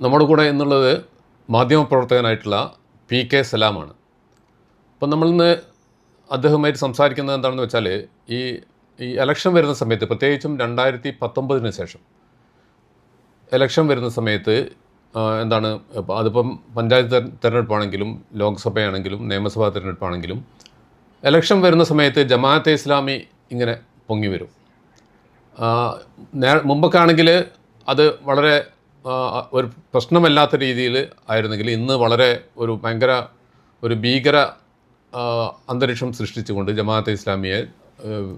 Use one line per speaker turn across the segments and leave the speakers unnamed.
നമ്മുടെ കൂടെ എന്നുള്ളത് മാധ്യമപ്രവർത്തകനായിട്ടുള്ള പി കെ സലാമാണ്. അപ്പം നമ്മളിന്ന് അദ്ദേഹവുമായിട്ട് സംസാരിക്കുന്നത് എന്താണെന്ന് വെച്ചാൽ ഈ ഈ ഇലക്ഷൻ വരുന്ന സമയത്ത് പ്രത്യേകിച്ചും രണ്ടായിരത്തി പത്തൊമ്പതിന് ശേഷം ഇലക്ഷൻ വരുന്ന സമയത്ത് എന്താണ് അതിപ്പം പഞ്ചായത്ത് തിരഞ്ഞെടുപ്പാണെങ്കിലും ലോക്സഭയാണെങ്കിലും നിയമസഭാ തിരഞ്ഞെടുപ്പാണെങ്കിലും ഇലക്ഷൻ വരുന്ന സമയത്ത് ജമാഅത്തെ ഇസ്ലാമി ഇങ്ങനെ പൊങ്ങി വരും. മുമ്പൊക്കെ ആണെങ്കിൽ അത് വളരെ ഒരു പ്രശ്നമല്ലാത്ത രീതിയിൽ ആയിരുന്നെങ്കിൽ ഇന്ന് വളരെ ഒരു ഭയങ്കര ഒരു ഭീകര അന്തരീക്ഷം സൃഷ്ടിച്ചുകൊണ്ട് ജമാഅത്തെ ഇസ്ലാമിയെ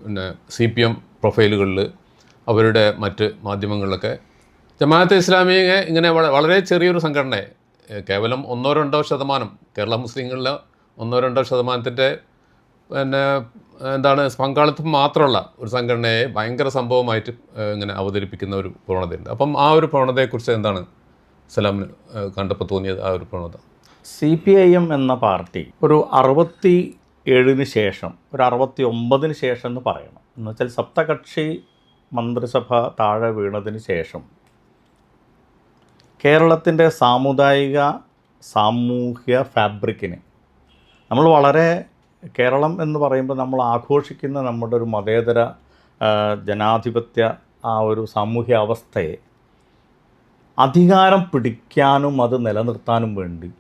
പിന്നെ സി പി എം പ്രൊഫൈലുകളിൽ അവരുടെ മറ്റ് മാധ്യമങ്ങളിലൊക്കെ ജമാഅത്തെ ഇസ്ലാമിയെ ഇങ്ങനെ വളരെ ചെറിയൊരു സംഘടനയെ കേവലം ഒന്നോ രണ്ടോ ശതമാനം കേരള മുസ്ലിങ്ങളിൽ ഒന്നോ രണ്ടോ ശതമാനത്തിന്റെ പിന്നെ എന്താണ് പങ്കാളിത്തം മാത്രമുള്ള ഒരു സംഘടനയെ ഭയങ്കര സംഭവമായിട്ട് ഇങ്ങനെ അവതരിപ്പിക്കുന്ന ഒരു പ്രവണതയുണ്ട്. അപ്പം ആ ഒരു പ്രവണതയെക്കുറിച്ച് എന്താണ് സലാമിന് കണ്ടപ്പോൾ തോന്നിയത് ആ ഒരു പ്രവണത?
സി പി ഐ എം എന്ന പാർട്ടി ഒരു അറുപത്തി ഏഴിന് ശേഷം ഒരു അറുപത്തി ഒമ്പതിന് ശേഷം എന്ന് പറയണം. എന്ന് വെച്ചാൽ സപ്തകക്ഷി മന്ത്രിസഭ താഴെ വീണതിന് ശേഷം കേരളത്തിന്റെ സാമുദായിക സാമൂഹ്യ ഫാബ്രിക്കിന് നമ്മൾ വളരെ കേരളം എന്ന് പറയുമ്പോൾ നമ്മൾ ആഘോഷിക്കുന്ന നമ്മുടെ ഒരു മതേതര ജനാധിപത്യ ആ ഒരു സാമൂഹ്യ അവസ്ഥയെ അധികാരം പിടിക്കാനും അത് നിലനിർത്താനും വേണ്ടി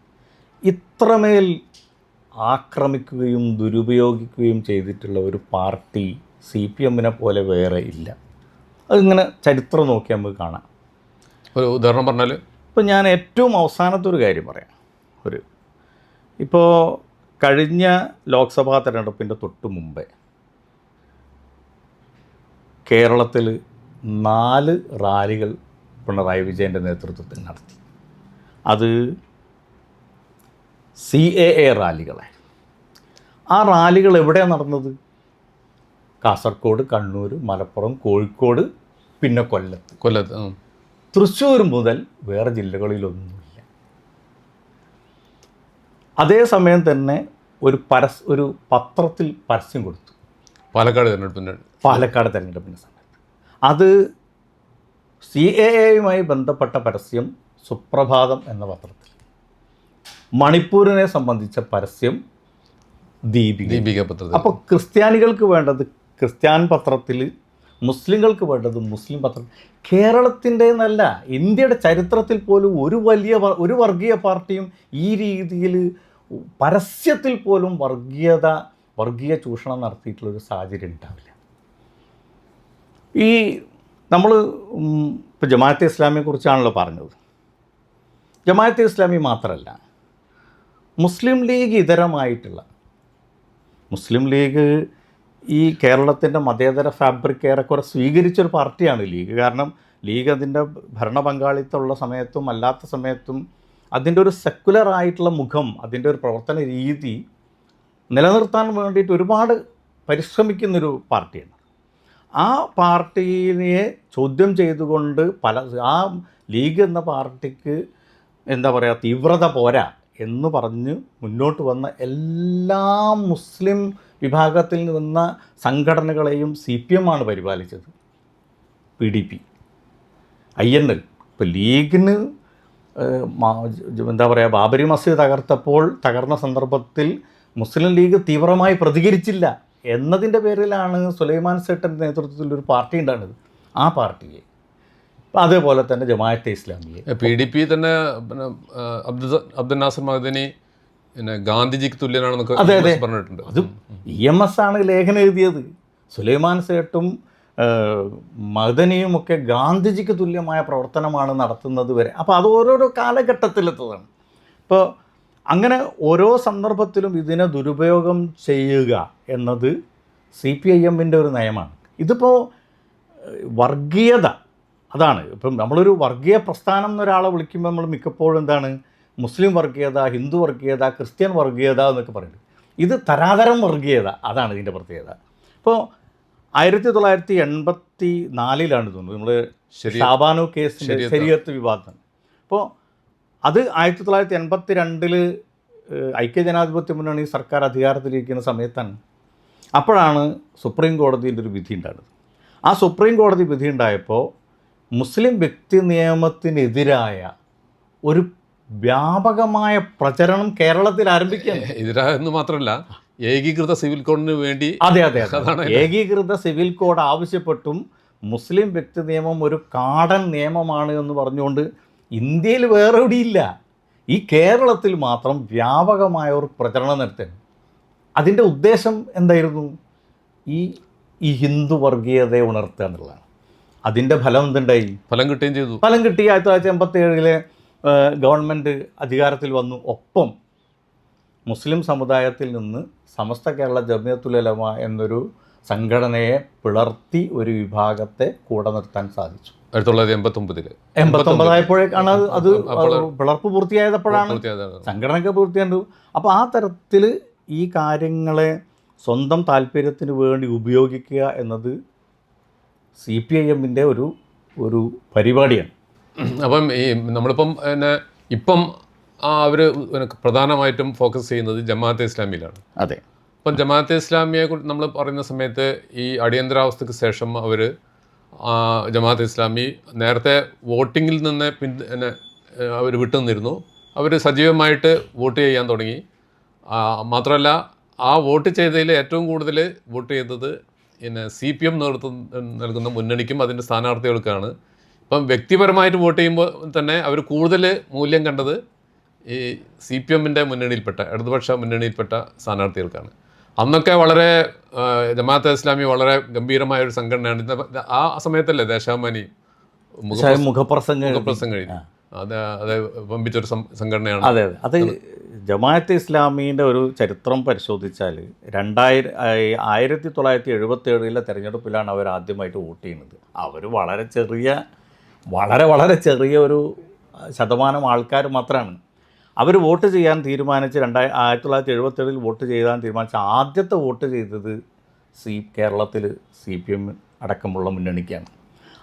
ഇത്രമേൽ ആക്രമിക്കുകയും ദുരുപയോഗിക്കുകയും ചെയ്തിട്ടുള്ള ഒരു പാർട്ടി സി പി എമ്മിനെ പോലെ വേറെ ഇല്ല. അതിങ്ങനെ ചരിത്രം നോക്കി നമുക്ക് കാണാം.
ഒരു ഉദാഹരണം പറഞ്ഞാൽ
ഇപ്പം ഞാൻ ഏറ്റവും അവസാനത്തെ ഒരു കാര്യം പറയാം. ഒരു ഇപ്പോൾ കഴിഞ്ഞ ലോക്സഭാ തെരഞ്ഞെടുപ്പിന്റെ തൊട്ട് മുമ്പേ കേരളത്തിൽ നാല് റാലികൾ പിണറായി വിജയന്റെ നേതൃത്വത്തിൽ നടത്തി. അത് സി എ എ റാലികളെ ആ റാലികൾ എവിടെയാണ് നടന്നത്? കാസർഗോഡ് കണ്ണൂർ മലപ്പുറം കോഴിക്കോട് പിന്നെ കൊല്ലത്ത്.
കൊല്ലത്ത്.
തൃശ്ശൂർ മുതൽ വേറെ ജില്ലകളിലൊന്നുമില്ല. അതേസമയം തന്നെ ഒരു പരസ് ഒരു പത്രത്തിൽ പരസ്യം കൊടുത്തു.
പാലക്കാട് തെരഞ്ഞെടുപ്പിന്റെ
പാലക്കാട് തെരഞ്ഞെടുപ്പിന്റെ സമയത്ത്. അത് സി എ എയുമായി ബന്ധപ്പെട്ട പരസ്യം സുപ്രഭാതം എന്ന പത്രത്തിൽ. മണിപ്പൂരിനെ സംബന്ധിച്ച പരസ്യം ദീപിക.
ദീപിക പത്രത്തിൽ.
അപ്പോൾ ക്രിസ്ത്യാനികൾക്ക് വേണ്ടത് ക്രിസ്ത്യാൻ പത്രത്തിൽ മുസ്ലിങ്ങൾക്ക് വേണ്ടത് മുസ്ലിം പത്രം. കേരളത്തിന്റെ എന്നല്ല ഇന്ത്യയുടെ ചരിത്രത്തിൽ പോലും ഒരു വലിയ ഒരു വർഗീയ പാർട്ടിയും ഈ രീതിയിൽ പരസ്യത്തിൽ പോലും വർഗീയത വർഗീയ ചൂഷണം നടത്തിയിട്ടുള്ളൊരു സാഹചര്യം ഉണ്ടാവില്ല. ഈ നമ്മൾ ഇപ്പോൾ ജമാഅത്തെ ഇസ്ലാമിയെ കുറിച്ചാണല്ലോ പറഞ്ഞത്. ജമാഅത്തെ ഇസ്ലാമി മാത്രമല്ല മുസ്ലിം ലീഗ് ഇതരമായിട്ടുള്ള മുസ്ലിം ലീഗ് ഈ കേരളത്തിന്റെ മതേതര ഫാബ്രിക് ഏറെക്കുറെ സ്വീകരിച്ചൊരു പാർട്ടിയാണ് ലീഗ്. കാരണം ലീഗ് അതിന്റെ ഭരണ പങ്കാളിത്തമുള്ള സമയത്തും അല്ലാത്ത സമയത്തും അതിന്റെ ഒരു സെക്കുലർ ആയിട്ടുള്ള മുഖം അതിന്റെ ഒരു പ്രവർത്തന രീതി നിലനിർത്താൻ വേണ്ടിയിട്ട് ഒരുപാട് പരിശ്രമിക്കുന്നൊരു പാർട്ടിയാണ്. ആ പാർട്ടിയെ ചോദ്യം ചെയ്തുകൊണ്ട് പല ആ ലീഗ് എന്ന പാർട്ടിക്ക് എന്താ പറയുക തീവ്രത പോരാ എന്ന് പറഞ്ഞ് മുന്നോട്ട് വന്ന എല്ലാ മുസ്ലിം വിഭാഗത്തിൽ നിന്ന സംഘടനകളെയും സി പി എം ആണ് പരിപാലിച്ചത്. P D P. I N L. ഇപ്പോൾ ലീഗിന് എന്താ പറയുക ബാബരി മസ്ജിദ് തകർത്തപ്പോൾ തകർന്ന സന്ദർഭത്തിൽ മുസ്ലിം ലീഗ് തീവ്രമായി പ്രതികരിച്ചില്ല എന്നതിന്റെ പേരിലാണ് സുലൈമാൻ സേട്ടന്റെ നേതൃത്വത്തിൽ ഒരു പാർട്ടി ഉണ്ടാകുന്നത് ആ പാർട്ടിയെ. അതേപോലെ തന്നെ ജമാഅത്തെ ഇസ്ലാമിയെ.
പി ഡി പി തന്നെ അബ്ദുൽ അബ്ദുൽ നാസർ മഹദനി പിന്നെ ഗാന്ധിജിക്ക് തുല്യനാണെന്നൊക്കെ
അതെ, അതെ.
പറഞ്ഞിട്ടുണ്ട്.
അത് ഇ എം എസ് ആണ് ലേഖനം എഴുതിയത്. സുലൈമാൻ സേട്ടും മദനിയും ഒക്കെ ഗാന്ധിജിക്ക് തുല്യമായ പ്രവർത്തനമാണ് നടത്തുന്നത് വരെ. അപ്പോൾ അത് ഓരോരോ കാലഘട്ടത്തിലെത്തതാണ്. ഇപ്പോൾ അങ്ങനെ ഓരോ സന്ദർഭത്തിലും ഇതിനെ ദുരുപയോഗം ചെയ്യുക എന്നത് സി പി ഐ എമ്മിന്റെ ഒരു നയമാണ്. ഇതിപ്പോൾ വർഗീയത. അതാണ്. ഇപ്പം നമ്മളൊരു വർഗീയ പ്രസ്ഥാനം എന്നൊരാളെ വിളിക്കുമ്പോൾ നമ്മൾ മിക്കപ്പോഴും എന്താണ് മുസ്ലിം വർഗീയത ഹിന്ദു വർഗീയത ക്രിസ്ത്യൻ വർഗീയത എന്നൊക്കെ പറയുന്നത്. ഇത് തരാതരം വർഗീയത. അതാണ് ഇതിന്റെ പ്രത്യേകത. ഇപ്പോൾ ആയിരത്തി തൊള്ളായിരത്തി എൺപത്തി നാലിലാണ് തോന്നുന്നത് നമ്മൾ ഷാബാനു കേസിന്റെ
ശരിയത്ത്.
ശരിയത്ത് വിവാദം. അപ്പോൾ അത് ആയിരത്തി തൊള്ളായിരത്തി എൺപത്തി രണ്ടിൽ ഐക്യജനാധിപത്യ മുന്നണി സർക്കാർ അധികാരത്തിലിരിക്കുന്ന സമയത്താണ് അപ്പോഴാണ് സുപ്രീം കോടതിന്റെ ഒരു വിധി ഉണ്ടായത്. ആ സുപ്രീം കോടതി വിധി ഉണ്ടായപ്പോൾ മുസ്ലിം വ്യക്തി നിയമത്തിനെതിരായ ഒരു വ്യാപകമായ പ്രചരണം കേരളത്തിൽ ആരംഭിക്കുക
എതിരാ എന്ന് മാത്രമല്ല ഏകീകൃത സിവിൽ കോഡിന് വേണ്ടി
അതെ അതെ ഏകീകൃത സിവിൽ കോഡ് ആവശ്യപ്പെട്ടും മുസ്ലിം വ്യക്തി നിയമം ഒരു കാടൻ നിയമമാണ് എന്ന് പറഞ്ഞുകൊണ്ട് ഇന്ത്യയിൽ വേറെ എവിടെയില്ല. ഈ കേരളത്തിൽ മാത്രം വ്യാപകമായ ഒരു പ്രചരണം നടത്തുന്നു അതിന്റെ ഉദ്ദേശം എന്തായിരുന്നു? ഈ ഈ ഹിന്ദു വർഗീയതയെ ഉണർത്തുക എന്നുള്ളതാണ്. അതിന്റെ ഫലം എന്തുണ്ടായി?
ഫലം കിട്ടുകയും ചെയ്തു.
ഫലം കിട്ടി ആയിരത്തി തൊള്ളായിരത്തി എൺപത്തി ഏഴിലെ ഗവൺമെന്റ് അധികാരത്തിൽ വന്നു. ഒപ്പം മുസ്ലിം സമുദായത്തിൽ നിന്ന് സമസ്ത കേരള ജമിയത്തുലമ എന്നൊരു സംഘടനയെ പിളർത്തി ഒരു വിഭാഗത്തെ കൂടെ നിർത്താൻ സാധിച്ചു.
ആയിരത്തി തൊള്ളായിരത്തി എൺപത്തി ഒമ്പതിൽ
എൺപത്തൊമ്പതായപ്പോഴേക്കാണ് അത് പിളർപ്പ് പൂർത്തിയായപ്പോഴാണ് സംഘടനയൊക്കെ പൂർത്തിയാണ്ടു അപ്പോൾ ആ തരത്തിൽ ഈ കാര്യങ്ങളെ സ്വന്തം താല്പര്യത്തിന് വേണ്ടി ഉപയോഗിക്കുക എന്നത് സി പി ഐ എമ്മിന്റെ ഒരു ഒരു പരിപാടിയാണ്.
അപ്പം ഈ നമ്മളിപ്പം പിന്നെ ഇപ്പം അവർ പ്രധാനമായിട്ടും ഫോക്കസ് ചെയ്യുന്നത് ജമാഅത്തെ ഇസ്ലാമിയിലാണ്.
അതെ.
അപ്പം ജമാഅത്തെ ഇസ്ലാമിയെ കുറിച്ച് നമ്മൾ പറയുന്ന സമയത്ത് ഈ അടിയന്തരാവസ്ഥയ്ക്ക് ശേഷം അവർ ജമാഅത്തെ ഇസ്ലാമി നേരത്തെ വോട്ടിങ്ങിൽ നിന്ന് പിൻ അവർ വിട്ടുനിന്നിരുന്നു. അവർ സജീവമായിട്ട് വോട്ട് ചെയ്യാൻ തുടങ്ങി. മാത്രമല്ല ആ വോട്ട് ചെയ്തതിൽ ഏറ്റവും കൂടുതൽ വോട്ട് ചെയ്തത് പിന്നെ സി പി എം നേതൃത്വം നൽകുന്ന മുന്നണിക്കും അതിന്റെ സ്ഥാനാർത്ഥികൾക്കാണ്. ഇപ്പം വ്യക്തിപരമായിട്ട് വോട്ട് ചെയ്യുമ്പോൾ തന്നെ അവർ കൂടുതൽ മൂല്യം കണ്ടത് ഈ സി പി എമ്മിന്റെ മുന്നണിയിൽപ്പെട്ട ഇടതുപക്ഷ മുന്നണിയിൽപ്പെട്ട സ്ഥാനാർത്ഥികൾക്കാണ്. അന്നൊക്കെ വളരെ ജമാഅത്തെ ഇസ്ലാമി വളരെ ഗംഭീരമായ ഒരു സംഘടനയാണ്. ആ സമയത്തല്ലേ ദേശാഭിമാനി
മുഖപ്രസംഗ
മുഖപ്രസംഗം അത് അത് വമ്പിച്ചൊരു സംഘടനയാണ്.
അതെ അതെ. അത് ജമാഅത്ത് ഇസ്ലാമീന്റെ ഒരു ചരിത്രം പരിശോധിച്ചാൽ രണ്ടായിരം ആയിരത്തി തൊള്ളായിരത്തി എഴുപത്തി ഏഴിലെ തെരഞ്ഞെടുപ്പിലാണ് അവർ ആദ്യമായിട്ട് വോട്ട് ചെയ്യുന്നത്. അവർ വളരെ ചെറിയ വളരെ വളരെ ചെറിയ ഒരു ശതമാനം ആൾക്കാർ മാത്രമാണ്. അവർ വോട്ട് ചെയ്യാൻ തീരുമാനിച്ച് രണ്ടായി ആയിരത്തി തൊള്ളായിരത്തി എഴുപത്തേഴിൽ വോട്ട് ചെയ്യാൻ തീരുമാനിച്ച ആദ്യത്തെ വോട്ട് ചെയ്തത് സി കേരളത്തിൽ സി പി എം അടക്കമുള്ള മുന്നണിക്കാണ്.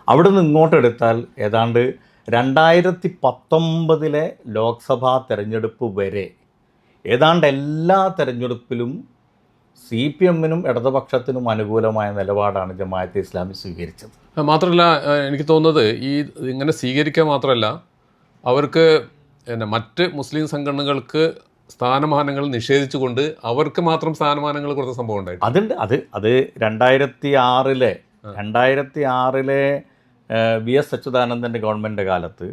അവിടെ നിന്ന് ഇങ്ങോട്ടെടുത്താൽ ഏതാണ്ട് രണ്ടായിരത്തി പത്തൊമ്പതിലെ ലോക്സഭാ തെരഞ്ഞെടുപ്പ് വരെ ഏതാണ്ട് എല്ലാ തെരഞ്ഞെടുപ്പിലും സി പി എമ്മിനും ഇടതുപക്ഷത്തിനും അനുകൂലമായ നിലപാടാണ് ജമാഅത്തെ ഇസ്ലാമി സ്വീകരിച്ചത്.
മാത്രമല്ല എനിക്ക് തോന്നുന്നത് ഈ ഇങ്ങനെ സ്വീകരിക്കുക മാത്രമല്ല അവർക്ക് പിന്നെ മറ്റ് മുസ്ലിം സംഘടനകൾക്ക് സ്ഥാനമാനങ്ങൾ നിഷേധിച്ചുകൊണ്ട് അവർക്ക് മാത്രം സ്ഥാനമാനങ്ങൾ കൊടുത്ത സംഭവം ഉണ്ടായി
അതുണ്ട്. അത് അത് രണ്ടായിരത്തി ആറിലെ രണ്ടായിരത്തി ആറിലെ വി എസ് അച്യുതാനന്ദന്റെ ഗവൺമെന്റ് കാലത്ത്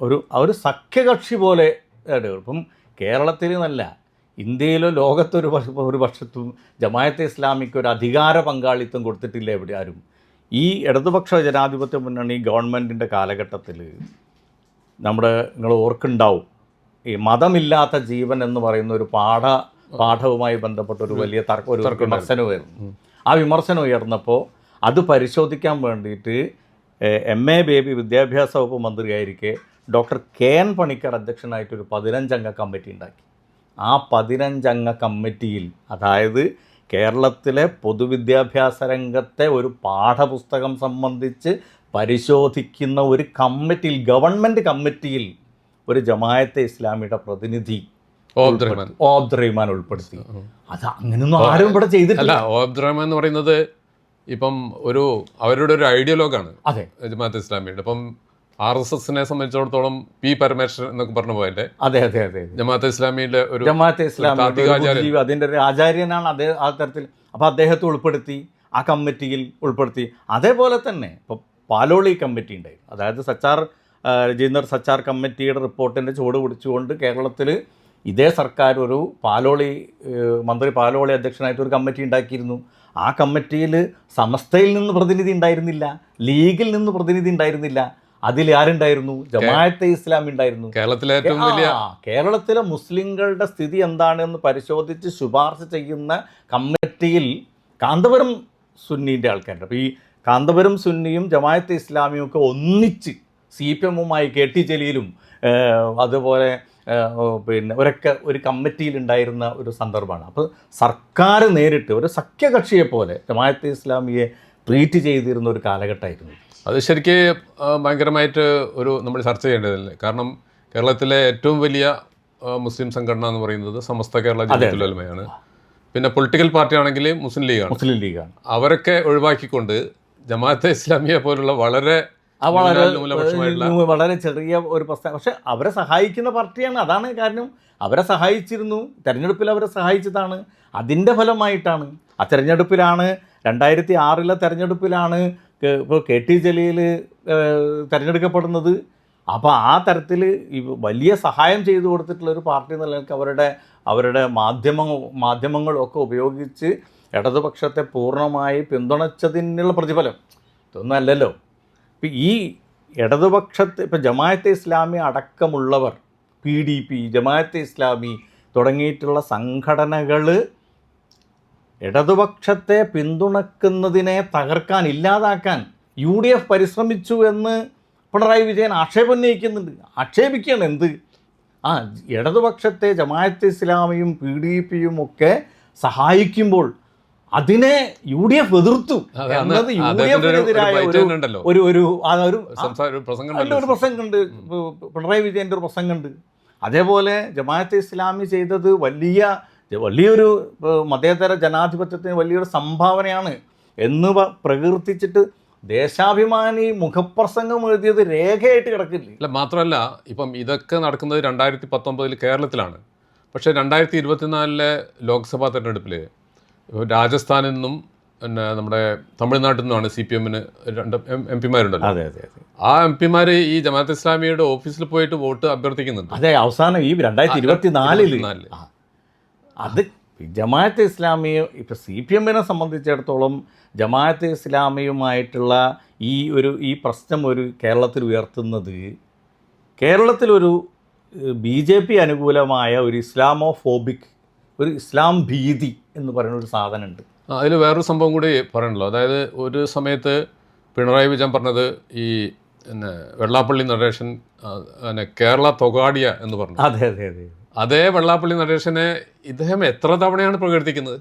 ഒരു ഒരു സഖ്യകക്ഷി പോലെ ഇപ്പം കേരളത്തിൽ നിന്നല്ല ഇന്ത്യയിലോ ലോകത്തൊരു പക്ഷ ഒരു പക്ഷത്തും ജമായത്തെ ഇസ്ലാമിക്ക് ഒരു അധികാര പങ്കാളിത്തം കൊടുത്തിട്ടില്ല എവിടെ ആരും. ഈ ഇടതുപക്ഷ ജനാധിപത്യ മുന്നണി ഗവൺമെന്റിന്റെ കാലഘട്ടത്തിൽ നമ്മുടെ നിങ്ങൾ ഓർക്കുണ്ടാവും ഈ മതമില്ലാത്ത ജീവൻ എന്ന് പറയുന്ന ഒരു പാഠ പാഠവുമായി ബന്ധപ്പെട്ട ഒരു വലിയ തർക്ക ഒരു വിമർശനമായിരുന്നു. ആ വിമർശനം ഉയർന്നപ്പോൾ അത് പരിശോധിക്കാൻ വേണ്ടിയിട്ട് എം. എ. ബേബി വിദ്യാഭ്യാസ വകുപ്പ് മന്ത്രിയായിരിക്കെ ഡോക്ടർ കെ. എൻ. പണിക്കർ അധ്യക്ഷനായിട്ടൊരു പതിനഞ്ചംഗ കമ്മിറ്റി ഉണ്ടാക്കി. ആ പതിനഞ്ചംഗ കമ്മിറ്റിയിൽ അതായത് കേരളത്തിലെ പൊതുവിദ്യാഭ്യാസ രംഗത്തെ ഒരു പാഠപുസ്തകം സംബന്ധിച്ച് പരിശോധിക്കുന്ന ഒരു കമ്മിറ്റിയിൽ ഗവൺമെന്റ് കമ്മിറ്റിയിൽ ഒരു ജമായത്തെ ഇസ്ലാമിയുടെ പ്രതിനിധി
ഓ അബ്ദുറഹ്മാൻ.
ഓ അബ്ദുറഹിമാൻ ഉൾപ്പെടുത്തി. അത് അങ്ങനെയൊന്നും ആരും ഇവിടെ ചെയ്തിട്ടില്ല.
അല്ല ഓ എന്ന് പറയുന്നത് ഇപ്പം ഒരു അവരുടെ ഒരു ഐഡിയോലോഗാണ്
അതെ.
ജമാഅത്ത് ഇസ്ലാമിയുടെ. ഇപ്പം ആർ എസ് എസിനെ സംബന്ധിച്ചിടത്തോളം പി പരമേശ്വരൻ എന്നൊക്കെ പറഞ്ഞ പോലെ
അതെ അതെ അതെ
ജമാഅത്തെ ഇസ്ലാമിയുടെ ഒരു
ജമാഅത്തെ ഇസ്ലാമി അതിന്റെ ഒരു ആചാര്യനാണ് അതേ ആ തരത്തിൽ. അപ്പോൾ അദ്ദേഹത്തെ ഉൾപ്പെടുത്തി ആ കമ്മിറ്റിയിൽ ഉൾപ്പെടുത്തി. അതേപോലെ തന്നെ ഇപ്പോൾ പാലോളി കമ്മിറ്റി ഉണ്ടായിരുന്നു. അതായത് സച്ചാർ രജീന്ദർ സച്ചാർ കമ്മിറ്റിയുടെ റിപ്പോർട്ടിന്റെ ചുവട് പിടിച്ചുകൊണ്ട് കേരളത്തിൽ ഇതേ സർക്കാർ ഒരു പാലോളി മന്ത്രി പാലോളി അധ്യക്ഷനായിട്ട് ഒരു കമ്മിറ്റി ഉണ്ടാക്കിയിരുന്നു. ആ കമ്മിറ്റിയിൽ സമസ്തയിൽ നിന്ന് പ്രതിനിധി ഉണ്ടായിരുന്നില്ല. ലീഗിൽ നിന്ന് പ്രതിനിധി ഉണ്ടായിരുന്നില്ല. അതിൽ ആരുണ്ടായിരുന്നു? ജമാഅത്തെ ഇസ്ലാമി ഉണ്ടായിരുന്നു.
കേരളത്തിലെ ഏറ്റവും വലിയ
കേരളത്തിലെ മുസ്ലിങ്ങളുടെ സ്ഥിതി എന്താണെന്ന് പരിശോധിച്ച് ശുപാർശ ചെയ്യുന്ന കമ്മിറ്റിയിൽ കാന്തപുരം സുന്നീന്റെ ആൾക്കാരുണ്ട്. അപ്പോൾ ഈ കാന്തപുരം സുന്നിയും ജമാഅത്തെ ഇസ്ലാമിയും ഒക്കെ ഒന്നിച്ച് സി പി എമ്മുമായി കെ ടി ജലീലും അതുപോലെ പിന്നെ ഒരൊക്കെ ഒരു കമ്മിറ്റിയിൽ ഉണ്ടായിരുന്ന ഒരു സന്ദർഭമാണ്. അപ്പോൾ സർക്കാർ നേരിട്ട് ഒരു സഖ്യകക്ഷിയെ പോലെ ജമാഅത്തെ ഇസ്ലാമിയെ ട്രീറ്റ് ചെയ്തിരുന്ന ഒരു കാലഘട്ടമായിരുന്നു.
അത് ശരിക്ക് ഭയങ്കരമായിട്ട് ഒരു നമ്മൾ ചർച്ച ചെയ്യേണ്ടതല്ലേ? കാരണം കേരളത്തിലെ ഏറ്റവും വലിയ മുസ്ലിം സംഘടന എന്ന് പറയുന്നത് സമസ്ത കേരള ജനത്തുലമയാണ്. പിന്നെ പൊളിറ്റിക്കൽ പാർട്ടി ആണെങ്കിൽ മുസ്ലിം ലീഗാണ്.
മുസ്ലിം ലീഗാണ്.
അവരൊക്കെ ഒഴിവാക്കിക്കൊണ്ട് ജമാഅത്തെ ഇസ്ലാമിയെ പോലുള്ള വളരെ
വളരെ വളരെ ചെറിയ ഒരു പ്രസ്ഥാനം പക്ഷെ അവരെ സഹായിക്കുന്ന പാർട്ടിയാണ്. അതാണ് കാരണം. അവരെ സഹായിച്ചിരുന്നു. തെരഞ്ഞെടുപ്പിൽ അവരെ സഹായിച്ചതാണ്. അതിന്റെ ഫലമായിട്ടാണ്. ആ തെരഞ്ഞെടുപ്പിലാണ് രണ്ടായിരത്തി ആറിലെ തെരഞ്ഞെടുപ്പിലാണ് ഇപ്പോൾ കെ ടി ജലീൽ തിരഞ്ഞെടുക്കപ്പെടുന്നത് അപ്പോൾ ആ തരത്തിൽ വലിയ സഹായം ചെയ്തു കൊടുത്തിട്ടുള്ള ഒരു പാർട്ടി എന്ന നിലയ്ക്ക് അവരുടെ അവരുടെ മാധ്യമ മാധ്യമങ്ങളൊക്കെ ഉപയോഗിച്ച് ഇടതുപക്ഷത്തെ പൂർണമായി പിന്തുണച്ചതിനുള്ള പ്രതിഫലം ഇതൊന്നും അല്ലല്ലോ. ഇപ്പം ഈ ഇടതുപക്ഷത്തെ ഇപ്പം ജമാഅത്തെ ഇസ്ലാമി അടക്കമുള്ളവർ P D P Jamaat e Islami തുടങ്ങിയിട്ടുള്ള സംഘടനകൾ ഇടതുപക്ഷത്തെ പിന്തുണക്കുന്നതിനെ തകർക്കാൻ ഇല്ലാതാക്കാൻ യു ഡി എഫ് പരിശ്രമിച്ചു എന്ന് പിണറായി വിജയൻ ആക്ഷേപുന്നയിക്കുന്നുണ്ട് ആക്ഷേപിക്കുകയാണ് എന്ത്? ആ ഇടതുപക്ഷത്തെ ജമാഅത്തെ ഇസ്ലാമിയും പി ഡി പിയും ഒക്കെ സഹായിക്കുമ്പോൾ അതിനെ യു ഡി എഫ് എതിർത്തു എന്നത് യു ഡി
ഒരു- ഒരു
എഫിനെതിരായ ഒരു ഒരു ഒരു പ്രസംഗമുണ്ട്. പിണറായി വിജയന്റെ ഒരു പ്രസംഗമുണ്ട്. അതേപോലെ ജമാഅത്തെ ഇസ്ലാമി ചെയ്തത് വലിയ വലിയൊരു മതേതര ജനാധിപത്യത്തിന് വലിയൊരു സംഭാവനയാണ് എന്ന് പ്രകീർത്തിച്ചിട്ട് ദേശാഭിമാനി മുഖപ്രസംഗം എഴുതിയത് രേഖയായിട്ട് കിടക്കില്ലേ?
അല്ല മാത്രമല്ല ഇപ്പം ഇതൊക്കെ നടക്കുന്നത് രണ്ടായിരത്തി പത്തൊമ്പതിൽ കേരളത്തിലാണ്. പക്ഷേ രണ്ടായിരത്തി ഇരുപത്തിനാലിലെ ലോക്സഭാ തെരഞ്ഞെടുപ്പിൽ രാജസ്ഥാനിൽ നിന്നും പിന്നെ നമ്മുടെ തമിഴ്നാട്ടിൽ നിന്നുമാണ് സി പി എമ്മിന് രണ്ട് എം പിമാരുണ്ടല്ലോ.
അതെ അതെ അതെ.
ആ എം പിമാർ ഈ ജമാഅത്ത് ഇസ്ലാമിയുടെ ഓഫീസിൽ പോയിട്ട് വോട്ട് അഭ്യർത്ഥിക്കുന്നുണ്ട്.
അതെ അവസാനം ഈ രണ്ടായിരത്തി ഇരുപത്തി നാലിൽ
ഇരുപത്തിനാലിൽ.
അത് ജമാഅത്തെ ഇസ്ലാമി ഇപ്പം സി പി എമ്മിനെ സംബന്ധിച്ചിടത്തോളം ജമാഅത്തെ ഇസ്ലാമിയുമായിട്ടുള്ള ഈ ഒരു ഈ പ്രശ്നം ഒരു കേരളത്തിൽ ഉയർത്തുന്നത് കേരളത്തിലൊരു ബി ജെ പി അനുകൂലമായ ഒരു ഇസ്ലാമോ ഫോബിക് ഒരു ഇസ്ലാം ഭീതി എന്ന് പറയുന്ന ഒരു സാധനമുണ്ട്.
അതിൽ വേറൊരു സംഭവം കൂടി പറയണല്ലോ അതായത് ഒരു സമയത്ത് പിണറായി വിജയൻ പറഞ്ഞത് ഈ പിന്നെ വെള്ളാപ്പള്ളി നടേശൻ കേരള തൊഗാഡിയ എന്ന് പറഞ്ഞു.
അതെ അതെ അതെ.
അതേ വെള്ളാപ്പള്ളി നടേശനെ ഇദ്ദേഹം എത്ര തവണയാണ് പ്രകീർത്തിക്കുന്നത്?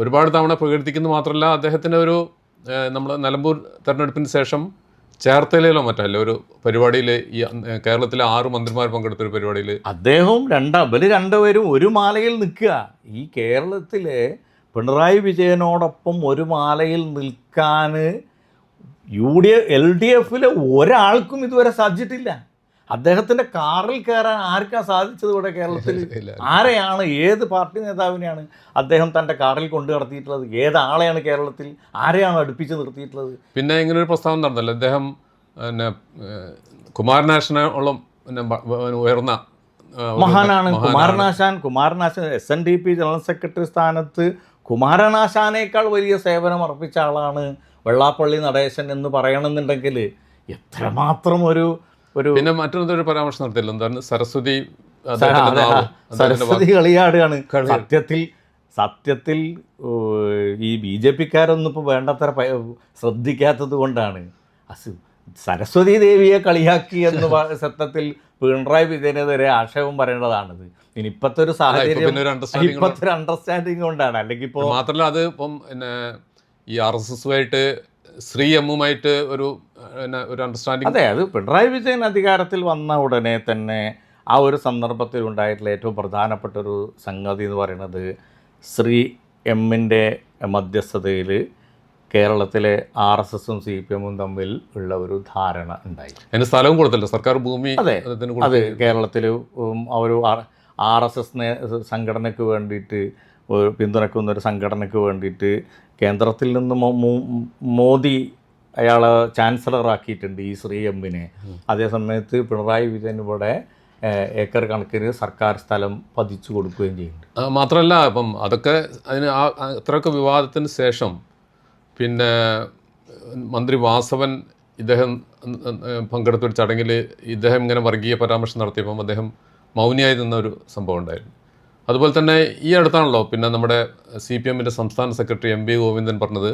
ഒരുപാട് തവണ പ്രകീർത്തിക്കുന്നത് മാത്രമല്ല അദ്ദേഹത്തിന്റെ ഒരു നമ്മൾ നിലമ്പൂർ തെരഞ്ഞെടുപ്പിന് ശേഷം ചേർത്തലയിലോ മറ്റല്ല ഒരു പരിപാടിയിൽ ഈ കേരളത്തിലെ ആറ് മന്ത്രിമാർ പങ്കെടുത്ത ഒരു പരിപാടിയിൽ
അദ്ദേഹവും രണ്ടാ ഇവർ രണ്ടുപേരും ഒരു മാലയിൽ നിൽക്കുക. ഈ കേരളത്തിലെ പിണറായി വിജയനോടൊപ്പം ഒരു മാലയിൽ നിൽക്കാൻ U D F L D എഫിലെ ഒരാൾക്കും ഇതുവരെ സാധിച്ചിട്ടില്ല. അദ്ദേഹത്തിന്റെ കാറിൽ കയറാൻ ആർക്കാ സാധിച്ചത് ഇവിടെ കേരളത്തിൽ? ആരെയാണ് ഏത് പാർട്ടി നേതാവിനെയാണ് അദ്ദേഹം തന്റെ കാറിൽ കൊണ്ടു നടത്തിയിട്ടുള്ളത്? ഏതാളെയാണ് കേരളത്തിൽ ആരെയാണ് അടുപ്പിച്ച് നിർത്തിയിട്ടുള്ളത്?
പിന്നെ ഇങ്ങനെ ഒരു പ്രസ്താവന നടന്നല്ലോ. അദ്ദേഹം പിന്നെ കുമാരനാശനോളം പിന്നെ ഉയർന്ന
മഹാനാണ്. Kumaranasan. Kumaranasan S N D P general secretary സ്ഥാനത്ത് കുമാരനാശാനേക്കാൾ വലിയ സേവനം അർപ്പിച്ച ആളാണ് വെള്ളാപ്പള്ളി നടേശൻ എന്ന് പറയണമെന്നുണ്ടെങ്കിൽ എത്രമാത്രം ഒരു ഒരു
പിന്നെ മറ്റൊരു പരാമർശം നടത്തിയല്ലോ. എന്താണ് സരസ്വതി
സരസ്വതി കളിയാടുകയാണ്. സത്യത്തിൽ സത്യത്തിൽ ഈ ബി ജെ പിക്കാരൊന്നും ഇപ്പോൾ വേണ്ടത്ര ശ്രദ്ധിക്കാത്തത് കൊണ്ടാണ്. അസ് സരസ്വതി ദേവിയെ കളിയാക്കി എന്ന് സത്യത്തിൽ പിണറായി വിജയനെതിരെ ആക്ഷേപം പറയേണ്ടതാണിത്. ഇനി ഇപ്പോഴത്തെ ഒരു സാഹചര്യം
ഇപ്പത്തെ ഒരു അണ്ടർസ്റ്റാൻഡിംഗ്
ഇപ്പോഴത്തെ ഒരു അണ്ടർസ്റ്റാൻഡിങ് കൊണ്ടാണ്. അല്ലെങ്കിൽ ഇപ്പോൾ
മാത്രമല്ല അത് ഇപ്പം പിന്നെ ഈ ആർ എസ് എസുമായിട്ട് ശ്രീ എമ്മുമായിട്ട് ഒരു ഒരു അണ്ടർസ്റ്റാൻഡിങ്
അതെ അത് പിണറായി വിജയൻ അധികാരത്തിൽ വന്ന ഉടനെ തന്നെ ആ ഒരു സന്ദർഭത്തിൽ ഉണ്ടായിട്ടുള്ള ഏറ്റവും പ്രധാനപ്പെട്ട ഒരു സംഗതി എന്ന് പറയുന്നത് ശ്രീ എമ്മിന്റെ മധ്യസ്ഥതയിൽ കേരളത്തിലെ ആർ എസ് എസും സി പി എമ്മും തമ്മിൽ ഉള്ള ഒരു ധാരണ ഉണ്ടായി
അതിന് സ്ഥലവും കൊടുത്തല്ലോ സർക്കാർ ഭൂമി
അതെ. അത് കേരളത്തിൽ ഒരു ആർ എസ് എസ് സംഘടനയ്ക്ക് വേണ്ടിയിട്ട് പിന്തുണയ്ക്കുന്ന ഒരു സംഘടനയ്ക്ക് വേണ്ടിയിട്ട് കേന്ദ്രത്തിൽ നിന്ന് മോദി അയാളെ ചാൻസലറാക്കിയിട്ടുണ്ട് ഈ ശ്രീ എമ്മിനെ. അതേസമയത്ത് പിണറായി വിജയൻ ഇവിടെ ഏക്കർ കണക്കിന് സർക്കാർ സ്ഥലം പതിച്ചു കൊടുക്കുകയും ചെയ്യുന്നുണ്ട്.
മാത്രമല്ല ഇപ്പം അതൊക്കെ അതിന് ആ അത്രയൊക്കെ വിവാദത്തിന് ശേഷം പിന്നെ മന്ത്രി വാസവൻ ഇദ്ദേഹം പങ്കെടുത്ത ഒരു ചടങ്ങിൽ ഇദ്ദേഹം ഇങ്ങനെ വർഗീയ പരാമർശം നടത്തിയപ്പം അദ്ദേഹം മൗനിയായി നിന്ന ഒരു സംഭവം ഉണ്ടായിരുന്നു. അതുപോലെ തന്നെ ഈ അടുത്താണല്ലോ പിന്നെ നമ്മുടെ സി പി എമ്മിന്റെ സംസ്ഥാന സെക്രട്ടറി എം വി ഗോവിന്ദൻ പറഞ്ഞത്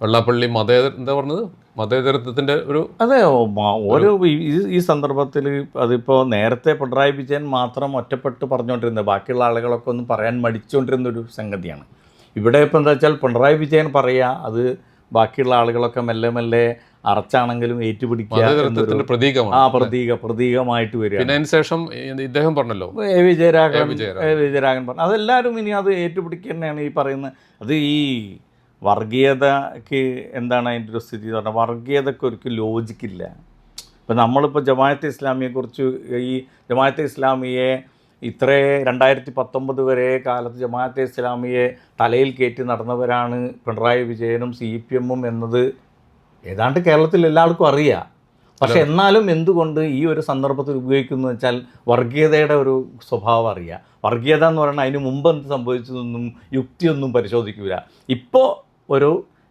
വെള്ളാപ്പള്ളി മതേതര എന്താ പറഞ്ഞത് മതേതരത്വത്തിന്റെ ഒരു
അതെ ഒരു ഈ- സന്ദർഭത്തിൽ അതിപ്പോൾ നേരത്തെ പിണറായി വിജയൻ മാത്രം ഒറ്റപ്പെട്ട് പറഞ്ഞുകൊണ്ടിരുന്നത് ബാക്കിയുള്ള ആളുകളൊക്കെ ഒന്നും പറയാൻ മടിച്ചുകൊണ്ടിരുന്ന ഒരു സംഗതിയാണ് ഇവിടെ ഇപ്പോൾ എന്താ വെച്ചാൽ പിണറായി വിജയൻ പറയുക അത് ബാക്കിയുള്ള ആളുകളൊക്കെ മെല്ലെ മെല്ലെ അറച്ചാണെങ്കിലും ഏറ്റുപിടിക്കുക
പ്രതീകമാണ്
ആ പ്രതീക പ്രതീകമായിട്ട് വരിക
പിന്നെ ശേഷം ഇദ്ദേഹം പറഞ്ഞല്ലോ
A Vijayaraghavan
A. Vijayaraghavan.
A. Vijayaraghavan പറഞ്ഞു അതെല്ലാവരും ഇനി അത് ഏറ്റുപിടിക്കുക തന്നെയാണ് ഈ പറയുന്നത് അത് ഈ വർഗീയതക്ക് എന്താണ് അതിന്റെ ഒരു സ്ഥിതി എന്ന് പറഞ്ഞാൽ വർഗീയതയ്ക്ക് ഒരിക്കലും ലോജിക്കില്ല ഇപ്പം നമ്മളിപ്പോൾ ജമാഅത്തെ ഇസ്ലാമിയെക്കുറിച്ച് ഈ ജമാഅത്തെ ഇസ്ലാമിയെ ഇത്രേ രണ്ടായിരത്തി പത്തൊമ്പത് വരെ കാലത്ത് ജമാഅത്തെ ഇസ്ലാമിയെ തലയിൽ കയറ്റി നടന്നവരാണ് പിണറായി വിജയനും സി പി എമ്മും എന്നത് ഏതാണ്ട് കേരളത്തിൽ എല്ലാവർക്കും അറിയാം. പക്ഷെ എന്നാലും എന്തുകൊണ്ട് ഈ ഒരു സന്ദർഭത്തിൽ ഉപയോഗിക്കുന്നു വെച്ചാൽ വർഗീയതയുടെ ഒരു സ്വഭാവം അറിയാം. വർഗീയത എന്ന് പറയുന്നത് അതിന് മുമ്പ് എന്ത് സംഭവിച്ചതൊന്നും യുക്തിയൊന്നും പരിശോധിക്കില്ല ഇപ്പോൾ ഒരു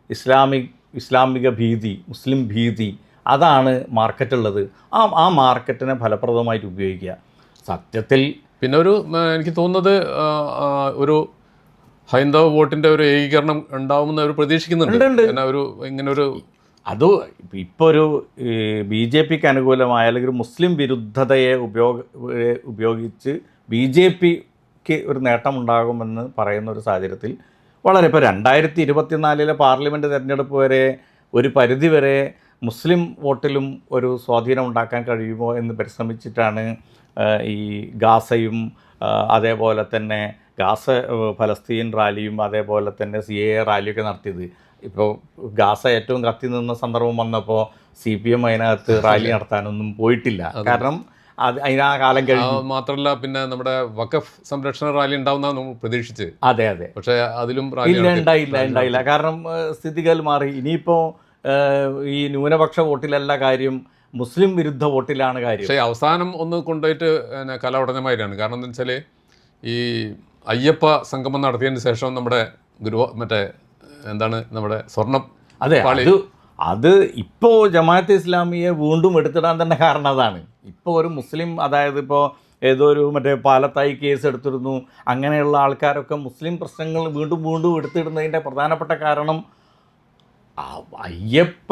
ഇസ്ലാമിക് ഇസ്ലാമിക ഭീതി മുസ്ലിം ഭീതി അതാണ് മാർക്കറ്റുള്ളത്. ആ ആ മാർക്കറ്റിനെ ഫലപ്രദമായിട്ട് ഉപയോഗിക്കുക. സത്യത്തിൽ
പിന്നെ ഒരു എനിക്ക് തോന്നുന്നത് ഒരു ഹൈന്ദവ വോട്ടിന്റെ ഒരു ഏകീകരണം ഉണ്ടാവുമെന്ന് അവർ പ്രതീക്ഷിക്കുന്നുണ്ട്. ഒരു ഇങ്ങനെ ഒരു
അത് ഇപ്പോൾ ഒരു ബി ജെ പിക്ക് അനുകൂലമായ അല്ലെങ്കിൽ മുസ്ലിം വിരുദ്ധതയെ ഉപയോഗ ഉപയോഗിച്ച് ബി ജെ പിക്ക് ഒരു നേട്ടമുണ്ടാകുമെന്ന് പറയുന്ന ഒരു സാഹചര്യത്തിൽ വളരെ ഇപ്പോൾ രണ്ടായിരത്തി ഇരുപത്തിനാലിലെ പാർലമെന്റ് തിരഞ്ഞെടുപ്പ് വരെ ഒരു പരിധിവരെ മുസ്ലിം വോട്ടിലും ഒരു സ്വാധീനം ഉണ്ടാക്കാൻ കഴിയുമോ എന്ന് പരിശ്രമിച്ചിട്ടാണ് ഈ ഗാസയും അതേപോലെ തന്നെ ഗാസ ഫലസ്തീൻ റാലിയും അതേപോലെ തന്നെ സി എ റാലിയൊക്കെ നടത്തിയത്. ഇപ്പോൾ ഗാസ ഏറ്റവും കത്തി നിന്ന സന്ദർഭം വന്നപ്പോൾ സി പി എം അതിനകത്ത് റാലി നടത്താനൊന്നും പോയിട്ടില്ല. കാരണം അത് അതിനാ കാലം കഴിഞ്ഞു.
മാത്രമല്ല പിന്നെ നമ്മുടെ വഖഫ് സംരക്ഷണ റാലി ഉണ്ടാവുന്ന പ്രതീക്ഷിച്ച്.
അതെ അതെ.
പക്ഷേ അതിലും
ഇല്ല ഉണ്ടായില്ല ഉണ്ടായില്ല. കാരണം സ്ഥിതികൾ മാറി. ഇനിയിപ്പോൾ ഈ ന്യൂനപക്ഷ വോട്ടിലല്ല കാര്യം മുസ്ലിം വിരുദ്ധ വോട്ടിലാണ് കാര്യം.
പക്ഷേ അവസാനം ഒന്ന് കൊണ്ടുപോയിട്ട് പിന്നെ കല ഉടഞ്ഞ മാതിരിയാണ് കാരണം എന്താ വെച്ചാൽ ഈ അയ്യപ്പ സംഗമം നടത്തിയതിന് ശേഷം നമ്മുടെ ഗുരുവ മറ്റേ എന്താണ് നമ്മുടെ സ്വർണം
അതെ. അത് ഇപ്പോൾ ജമാഅത്ത് ഇസ്ലാമിയെ വീണ്ടും എടുത്തിടാൻ തന്നെ കാരണം അതാണ്. ഇപ്പോൾ ഒരു മുസ്ലിം അതായത് ഇപ്പോൾ ഏതോ ഒരു മറ്റേ പാലത്തായി കേസ് എടുത്തിരുന്നു. അങ്ങനെയുള്ള ആൾക്കാരൊക്കെ മുസ്ലിം പ്രശ്നങ്ങൾ വീണ്ടും വീണ്ടും എടുത്തിടുന്നതിന്റെ പ്രധാനപ്പെട്ട കാരണം അയ്യപ്പ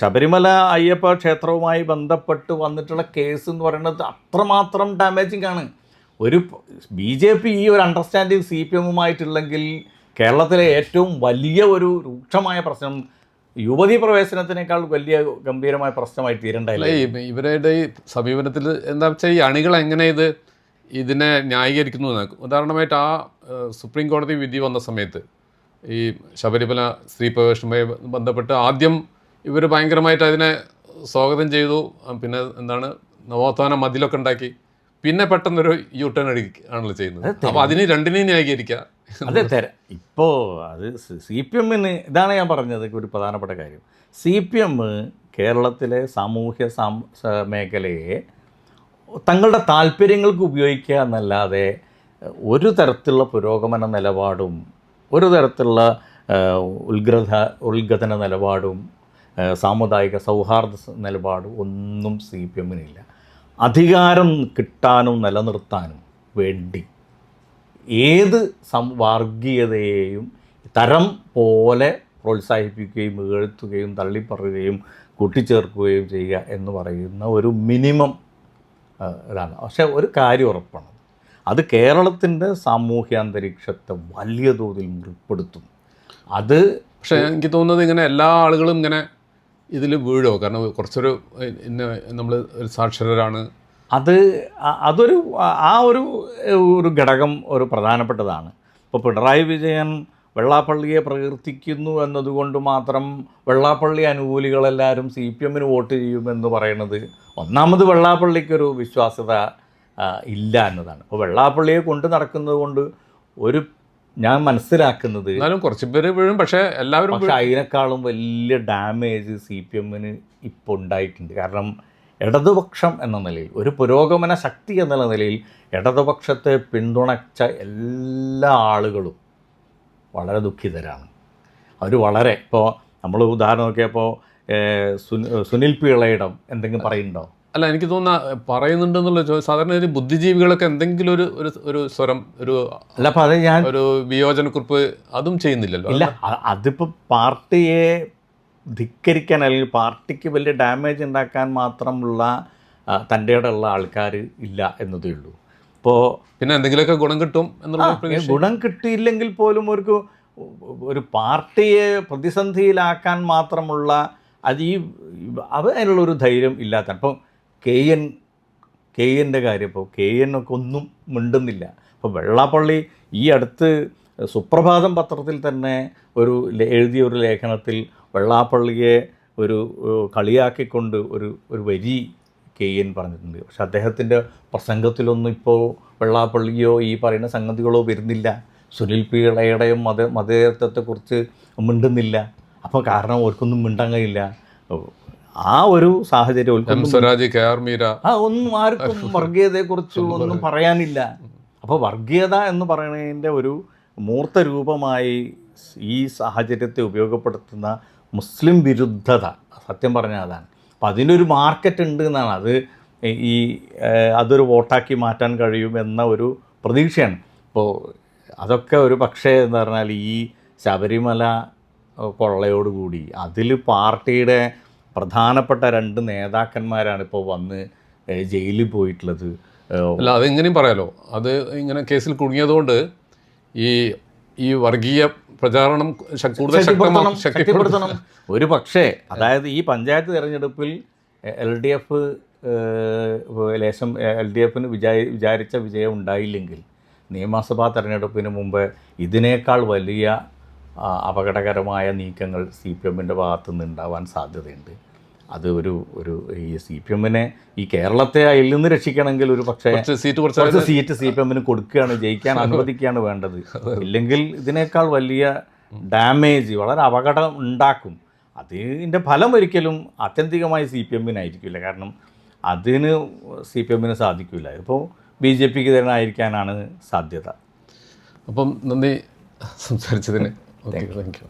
ശബരിമല അയ്യപ്പ ക്ഷേത്രവുമായി ബന്ധപ്പെട്ട് വന്നിട്ടുള്ള കേസ് എന്ന് പറയുന്നത് അത്രമാത്രം ഡാമേജിങ് ആണ്. ഒരു ബി ജെ പി ഈ ഒരു അണ്ടർസ്റ്റാൻഡിങ് സി പി എമ്മുമായിട്ടുള്ളെങ്കിൽ കേരളത്തിലെ ഏറ്റവും വലിയ ഒരു രൂക്ഷമായ പ്രശ്നം യുവതി പ്രവേശനത്തിനേക്കാൾ വലിയ ഗംഭീരമായ പ്രശ്നമായി
തീരണ്ടായില്ല?
തീരണ്ടല്ല
ഇവരുടെ ഈ സമീപനത്തിൽ എന്താ വെച്ചാൽ ഈ അണികൾ എങ്ങനെ ഇത് ഇതിനെ ന്യായീകരിക്കുന്നു ഉദാഹരണമായിട്ട് ആ സുപ്രീം കോടതി വിധി വന്ന സമയത്ത് ഈ ശബരിമല സ്ത്രീ പ്രവേശനവുമായി ബന്ധപ്പെട്ട് ആദ്യം ഇവർ ഭയങ്കരമായിട്ട് അതിനെ സ്വാഗതം ചെയ്തു. പിന്നെ എന്താണ് നവോത്ഥാന മതിലൊക്കെ ഉണ്ടാക്കി. പിന്നെ പെട്ടെന്നൊരു യു ടേൺ ആണല്ലോ ചെയ്യുന്നത്. അപ്പോൾ അതിന് രണ്ടിനെയും ന്യായീകരിക്കുക
അതെ തരാം ഇപ്പോൾ അത് സി പി എമ്മിന് ഇതാണ് ഞാൻ പറഞ്ഞത് ഒരു പ്രധാനപ്പെട്ട കാര്യം. സി പി എം കേരളത്തിലെ സാമൂഹ്യ മേഖലയെ തങ്ങളുടെ താല്പര്യങ്ങൾക്ക് ഉപയോഗിക്കുക എന്നല്ലാതെ ഒരു തരത്തിലുള്ള പുരോഗമന നിലപാടും ഒരു തരത്തിലുള്ള ഉത്ഗ്രഥ ഉത്ഗതന നിലപാടും സാമുദായിക സൗഹാർദ്ദ നിലപാടും ഒന്നും സി പി എമ്മിനില്ല. അധികാരം കിട്ടാനും നിലനിർത്താനും വേണ്ടി ഏത് സം വർഗീയതയെയും തരം പോലെ പ്രോത്സാഹിപ്പിക്കുകയും ഇകഴ്ത്തുകയും തള്ളിപ്പറയുകയും കൂട്ടിച്ചേർക്കുകയും ചെയ്യുക എന്ന് പറയുന്ന ഒരു മിനിമം ഇതാണ്. പക്ഷേ ഒരു കാര്യം ഉറപ്പാണ്. അത് കേരളത്തിന്റെ സാമൂഹ്യാന്തരീക്ഷത്തെ വലിയ തോതിൽ മുറിപ്പെടുത്തും. അത്
പക്ഷേ എനിക്ക് തോന്നുന്നത് ഇങ്ങനെ എല്ലാ ആളുകളും ഇങ്ങനെ ഇതിൽ വീഴോ കാരണം കുറച്ചൊരു നമ്മൾ സാക്ഷരരാണ്.
അത് അതൊരു ആ- ഒരു ഒരു ഘടകം ഒരു പ്രധാനപ്പെട്ടതാണ്. ഇപ്പോൾ പിണറായി വിജയൻ വെള്ളാപ്പള്ളിയെ പ്രകീർത്തിക്കുന്നു എന്നതുകൊണ്ട് മാത്രം വെള്ളാപ്പള്ളി അനുകൂലികളെല്ലാവരും സി പി എമ്മിന് വോട്ട് ചെയ്യുമെന്ന് പറയുന്നത് ഒന്നാമത് വെള്ളാപ്പള്ളിക്കൊരു വിശ്വാസ്യത ഇല്ല എന്നതാണ്. അപ്പോൾ വെള്ളാപ്പള്ളിയെ കൊണ്ട് നടക്കുന്നത് കൊണ്ട് ഒരു ഞാൻ മനസ്സിലാക്കുന്നത്
എന്നാലും കുറച്ച് പേര് വീഴും പക്ഷേ എല്ലാവരും
പക്ഷേ അതിനേക്കാളും വലിയ ഡാമേജ് സി പി എമ്മിന് ഇപ്പോൾ ഉണ്ടായിട്ടുണ്ട്. കാരണം ഇടതുപക്ഷം എന്ന നിലയിൽ ഒരു പുരോഗമന ശക്തി എന്ന നിലയിൽ ഇടതുപക്ഷത്തെ പിന്തുണച്ച എല്ലാ ആളുകളും വളരെ ദുഃഖിതരാണ്. അവർ വളരെ ഇപ്പോൾ നമ്മൾ ഉദാഹരണം നോക്കിയപ്പോൾ സുനിൽ പിള്ളയിടം എന്തെങ്കിലും പറയുന്നുണ്ടോ?
അല്ല എനിക്ക് തോന്നുന്ന പറയുന്നുണ്ടെന്നുള്ള ചോ- സാധാരണ ഒരു ബുദ്ധിജീവികളൊക്കെ എന്തെങ്കിലും ഒരു ഒരു ഒരു സ്വരം ഒരു
അല്ല അപ്പോൾ അത് ഞാൻ
ഒരു വിയോജനക്കുറിപ്പ് അതും ചെയ്യുന്നില്ലല്ലോ.
ഇല്ല അതിപ്പോൾ പാർട്ടിയെ ധിക്കരിക്കാൻ അല്ലെങ്കിൽ പാർട്ടിക്ക് വലിയ ഡാമേജ് ഉണ്ടാക്കാൻ മാത്രമുള്ള തന്റെ ഉള്ള ആൾക്കാർ ഇല്ല എന്നതേ ഉള്ളൂ. ഇപ്പോൾ
പിന്നെ എന്തെങ്കിലുമൊക്കെ ഗുണം കിട്ടും എന്നുള്ള
ഗുണം കിട്ടിയില്ലെങ്കിൽ പോലും ഒരു ഒരു പാർട്ടിയെ പ്രതിസന്ധിയിലാക്കാൻ മാത്രമുള്ള അത് ഈ അതിനുള്ളൊരു ധൈര്യം ഇല്ലാത്ത ഇപ്പം കെ എൻ കെ എന്റെ കാര്യം ഇപ്പോൾ കെ എൻ ഒക്കെ ഒന്നും മിണ്ടുന്നില്ല. അപ്പോൾ വെള്ളാപ്പള്ളി ഈ അടുത്ത് സുപ്രഭാതം പത്രത്തിൽ തന്നെ ഒരു എഴുതിയ ഒരു ലേഖനത്തിൽ വെള്ളാപ്പള്ളിയെ ഒരു കളിയാക്കിക്കൊണ്ട് ഒരു ഒരു വരി കെ. എൻ. പറഞ്ഞിട്ടുണ്ട്. പക്ഷെ അദ്ദേഹത്തിന്റെ പ്രസംഗത്തിലൊന്നും ഇപ്പോൾ വെള്ളാപ്പള്ളിയോ ഈ പറയുന്ന സംഗതികളോ വരുന്നില്ല. സുനിൽ പി ഇളയുടെയും മത മതേതത്വത്തെക്കുറിച്ച് മിണ്ടുന്നില്ല. അപ്പോൾ കാരണം അവർക്കൊന്നും മിണ്ടാൻ കഴിയില്ല. ആ ഒരു സാഹചര്യം
എം
അവർക്കൊന്നും
സ്വരാജ് കെ. ആർ. മീര.
ആ ഒന്നും ആർക്കും വർഗീയതയെക്കുറിച്ച് ഒന്നും പറയാനില്ല. അപ്പോൾ വർഗീയത എന്ന് പറയുന്നതിന്റെ ഒരു മൂർത്ത രൂപമായി ഈ സാഹചര്യത്തെ ഉപയോഗപ്പെടുത്തുന്ന മുസ്ലിം വിരുദ്ധത സത്യം പറഞ്ഞാൽ അതാണ്. അപ്പം അതിനൊരു മാർക്കറ്റ് ഉണ്ട് എന്നാണ്. അത് ഈ അതൊരു വോട്ടാക്കി മാറ്റാൻ കഴിയും എന്ന ഒരു പ്രതീക്ഷയാണ്. ഇപ്പോൾ അതൊക്കെ ഒരു പക്ഷേ എന്ന് പറഞ്ഞാൽ ഈ ശബരിമല കൊള്ളയോടുകൂടി അതിൽ പാർട്ടിയുടെ പ്രധാനപ്പെട്ട രണ്ട് നേതാക്കന്മാരാണ് ഇപ്പോൾ വന്ന് ജയിലിൽ പോയിട്ടുള്ളത്.
അല്ല അതെങ്ങനെയും പറയാലോ. അത് ഇങ്ങനെ കേസിൽ കുടുങ്ങിയതുകൊണ്ട് ഈ ഈ വർഗീയ പ്രചാരണം കൂടുതൽ
ശക്തിപ്പെടുത്തണം ശക്തിപ്പെടുത്തണം. ഒരു പക്ഷേ അതായത് ഈ പഞ്ചായത്ത് തിരഞ്ഞെടുപ്പിൽ എൽ ഡി എഫ് ലേശം എൽ ഡി എഫിന് വിചാരി വിചാരിച്ച വിജയം ഉണ്ടായില്ലെങ്കിൽ നിയമസഭാ തെരഞ്ഞെടുപ്പിന് മുമ്പ് ഇതിനേക്കാൾ വലിയ അപകടകരമായ നീക്കങ്ങൾ സി പി എമ്മിന്റെ ഭാഗത്തു നിന്ന് ഉണ്ടാവാൻ സാധ്യതയുണ്ട്. അത് ഒരു ഒരു ഈ സി പി എമ്മിനെ ഈ കേരളത്തെ അതിൽ നിന്ന് രക്ഷിക്കണമെങ്കിൽ ഒരു പക്ഷേ
സീറ്റ് കുറച്ച്
സീറ്റ് സി പി എമ്മിന് കൊടുക്കുകയാണ് ജയിക്കാൻ അനുവദിക്കുകയാണ് വേണ്ടത്. ഇല്ലെങ്കിൽ ഇതിനേക്കാൾ വലിയ ഡാമേജ് വളരെ അപകടം ഉണ്ടാക്കും. അതിന്റെ ഫലം ഒരിക്കലും ആത്യന്തികമായി സി പി എമ്മിനായിരിക്കില്ല. കാരണം അതിന് സി പി എമ്മിന് സാധിക്കില്ല. ഇപ്പോൾ ബി ജെ പിക്ക് തന്നെ ആയിരിക്കാനാണ് സാധ്യത.
അപ്പം നന്ദി. സംസാരിച്ചതിന്. Thank you